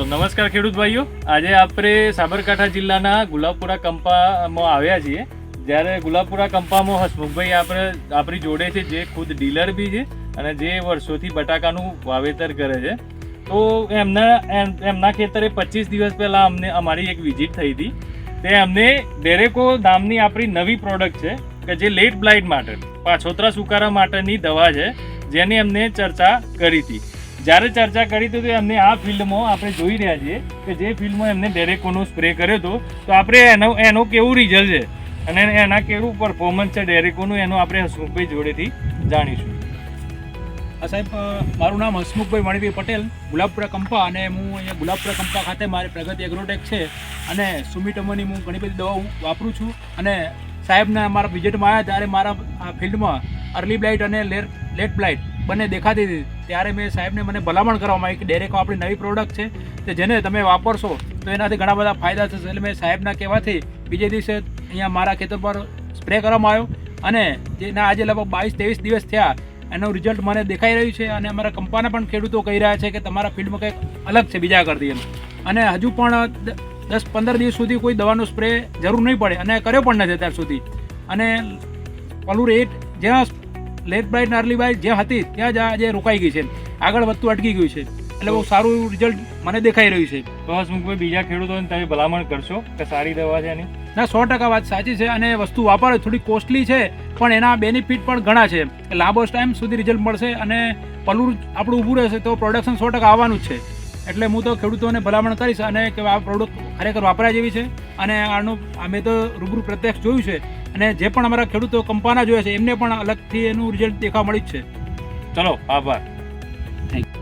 તો નમસ્કાર ખેડૂત ભાઈઓ. આજે આપણે સાબરકાંઠા જિલ્લાના ગુલાબપુરા કંપામાં આવ્યા છીએ. જ્યારે ગુલાબપુરા કંપામાં હસમુખભાઈ આપણે આપણી જોડે છે, જે ખુદ ડીલર બી છે અને જે વર્ષોથી બટાકાનું વાવેતર કરે છે. તો એમના એમ- એમના ખેતરે પચીસ દિવસ પહેલાં અમને અમારી એક વિઝિટ થઈ હતી. તે અમને ડેરેકો નામની આપણી નવી પ્રોડક્ટ છે, કે જે લેટ બ્લાઇટ માટે, પાછોતરા સુકારા માટેની દવા છે, જેની અમને ચર્ચા કરી હતી. જ્યારે ચર્ચા કરી હતી એમને આ ફિલ્ડમાં આપણે જોઈ રહ્યા છીએ કે જે ફિલ્ડમાં એમને ડેરેકોનો સ્પ્રે કર્યો હતો, તો આપણે એનો એનો કેવું રિઝલ્ટ છે? અને એના કેવું પરફોર્મન્સ છે ડેરેકોનું, એનું આપણે હસમુખભાઈ જોડેથી જાણીશું. આ સાહેબ મારું નામ હસમુખભાઈ મણિભાઈ પટેલ, ગુલાબપુરા કંપા, અને હું અહીંયા ગુલાબપુરા કંપા ખાતે મારી પ્રગતિ એગ્રોટેક છે. અને સુમિટમોની હું ઘણી બધી દવાઓ વાપરું છું. અને સાહેબના મારા વિઝિટમાં આવ્યા ત્યારે મારા આ ફિલ્ડમાં અર્લી બ્લાઇટ અને લેટ લેટ બ્લાઇટ બંને દેખાતી હતી. ત્યારે મેં સાહેબને મને ભલામણ કરવામાં આવી કે ડેરેકો આપણી નવી પ્રોડક્ટ છે કે જેને તમે વાપરશો, તો એનાથી ઘણા બધા ફાયદા થશે. એટલે મેં સાહેબના કહેવાથી બીજે દિવસે અહીંયા મારા ખેતર પર સ્પ્રે કરવામાં આવ્યો અને જેના આજે લગભગ બાવીસ, ત્રેવીસ દિવસ થયા, એનું રિઝલ્ટ મને દેખાઈ રહ્યું છે અને અમારા કંપાના પણ ખેડૂતો કહી રહ્યા છે કે તમારા ફિલ્ડમાં કંઈક અલગ છે બીજા કરતી એમ. અને હજુ પણ દસ, પંદર દિવસ સુધી કોઈ દવાનો સ્પ્રે જરૂર નહીં પડે અને કર્યો પણ નથી અત્યાર સુધી. અને પલુર રેટ જ્યાં લેટ બ્રાઇટ અર્લી બ્રાઇટ જ્યાં હતી ત્યાં જ આજે રોકાઈ ગઈ છે. આગળ વધતું અટકી ગયું છે. એટલે બહુ સારું રિઝલ્ટ મને દેખાઈ રહ્યું છે. તો હસમુખભાઈ બીજા ખેડૂતોને તમે ભલામણ કરશો કે સારી દવા છે એની? ના સો ટકા વાત સાચી છે અને વસ્તુ વાપરે થોડી કોસ્ટલી છે પણ એના બેનિફિટ પણ ઘણા છે. લાંબો ટાઈમ સુધી રિઝલ્ટ મળશે અને પલું આપણું ઊભું રહેશે તો પ્રોડક્શન સો ટકા આવવાનું જ છે. એટલે હું તો ખેડૂતોને ભલામણ કરીશ અને કે આ પ્રોડક્ટ ખરેખર વાપરાય જેવી છે. અને આનું અમે તો રૂબરૂ પ્રત્યક્ષ જોયું છે. અને જે પણ અમારા ખેડૂતો કંપાના જોયા છે, એમને પણ અલગથી એનું રિઝલ્ટ દેખવા મળ્યું છે. ચલો, આભાર. Thank you